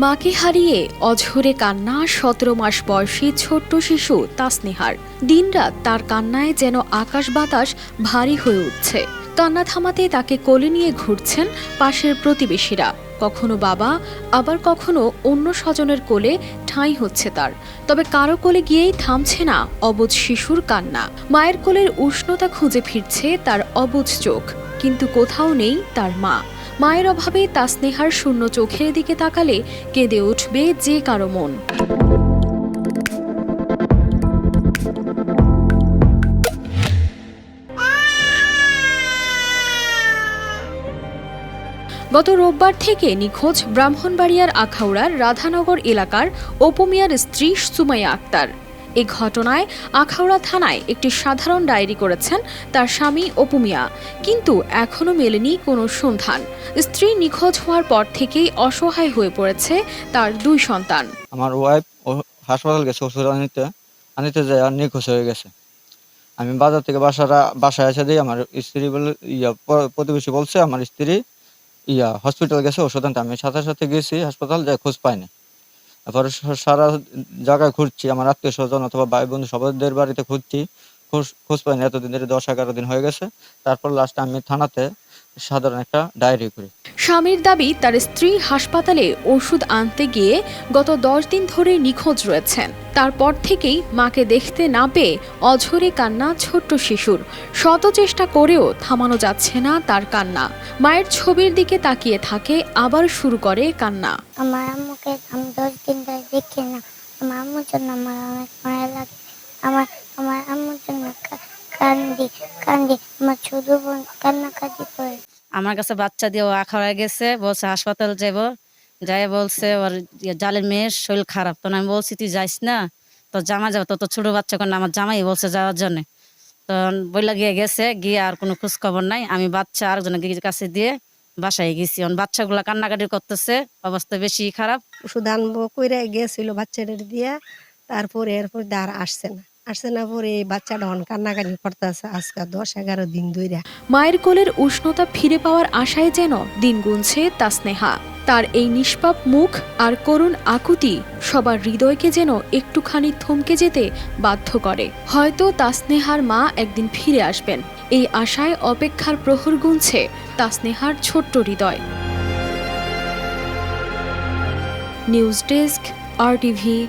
মাকে হারিয়ে অঝরে কান্না, সতেরো মাস বয়সী ছোট্ট শিশু তাসনিহার। দিনরাত তার কান্নায় যেন আকাশ বাতাস ভারী হয়ে উঠছে। কান্না থামাতে তাকে কোলে নিয়ে ঘুরছেন পাশের প্রতিবেশীরা। কখনো বাবা, আবার কখনো অন্য স্বজনের কোলে ঠাঁই হচ্ছে তার। তবে কারও কোলে গিয়েই থামছে না অবুজ শিশুর কান্না। মায়ের কোলের উষ্ণতা খুঁজে ফিরছে তার অবুজ চোখ। কিন্তু কোথাও নেই তার মা। মায়ের অভাবে তাসনেহার শূন্য চোখের দিকে তাকালে কেঁদে উঠবে যে কারও মন। গত রোববার থেকে নিখোঁজ ব্রাহ্মণবাড়িয়ার আখাউড়ার রাধানগর এলাকার অপমিয়ার স্ত্রী সুমাইয়া আক্তার। এ ঘটনায় আখাউড়া থানায় একটি সাধারণ ডায়েরি করেছেন তার স্বামী অপুমিয়া কিন্তু এখনও মেলেনি কোনো সন্ধান। স্ত্রী নিখোঁজ হওয়ার পর থেকেই অসহায় হয়ে পড়েছে তার দুই সন্তান। আমার ওয়াইফ হাসপাতাল গেছে, ওষুধ আনিতে আনিতে যায় আর নিখোঁজ হয়ে গেছে। আমি বাজার থেকে বাসারা বাসায় এসে দিই আমার স্ত্রী বলে, ইয়া প্রতিবেশী বলছে, আমার স্ত্রী, ইয়া হসপিটাল গেছে, ওষুধ আনতে। আমি সাথে সাথে গেছি, হাসপাতাল যাই খোঁজ পাইনি। তারপরে সারা জায়গায় ঘুরছি আমার আত্মীয় স্বজন অথবা ভাই বন্ধু সবাইদের বাড়িতে খুঁজছি খোঁজ খোঁজ পাইনি এতদিন ধরে দশ এগারো দিন হয়ে গেছে। তারপর লাস্টে আমি থানাতে সাধারণ একটা ডায়েরি করি। স্বামীর দাবি তার স্ত্রী হাসপাতালে ওষুধ আনতে গিয়ে গত দশ দিন ধরে নিখোঁজ রয়েছেন। তারপর থেকেই মাকে দেখতে না পেয়ে অঝরে কান্না ছোট্ট শিশুর। শত চেষ্টা করেও থামানো যাচ্ছে না তার কান্না। মায়ের ছবির দিকে তাকিয়ে থাকে আবার শুরু করে কান্না। আমার আম্মুকে আমি দশ দিন ধরে দেখি না। আমার আম্মুর জন্য আমার অনেক মায়া লাগে। আমার আমার কান্দি কান্দি আমার ছোট বোন কান্নাকাটি করে। আমার কাছে বাচ্চা দিয়ে ও আখাড়া গেছে বলছে হাসপাতাল যাব। যাই বলছে ওর ইয়ে জালের মেয়ের শরীর খারাপ। তখন আমি বলছি তুই যাইস না? তোর জামা যাবে তো ছোট বাচ্চা কারণ আমার জামাই বলছে যাওয়ার জন্য। তো বইলা গিয়ে গেছে গিয়ে আর কোনো খোঁজ খবর নাই। আমি বাচ্চা আরেকজনের কাছে দিয়ে বাসায় গেছি। এখন বাচ্চাগুলো কান্নাকাটি করতেছে অবস্থা বেশি খারাপ। ওষুধ আনব কইরা গেছিল বাচ্চাদের দিয়া তারপরে এরপর আর আসছে না। দশ এগারো দিন মায়ের কোলের উষ্ণতা ফিরে পাওয়ার আশায় যেন দিন গুনছে তাসনেহা তার এই নিষ্পাপ মুখ আর করুণ আকুতি সবার হৃদয়কে যেন একটুখানি থমকে যেতে বাধ্য করে। হয়তো তাসনেহার মা একদিন ফিরে আসবেন। এই আশায় অপেক্ষার প্রহর গুনছে তাসনেহার ছোট্ট হৃদয়। News desk, R TV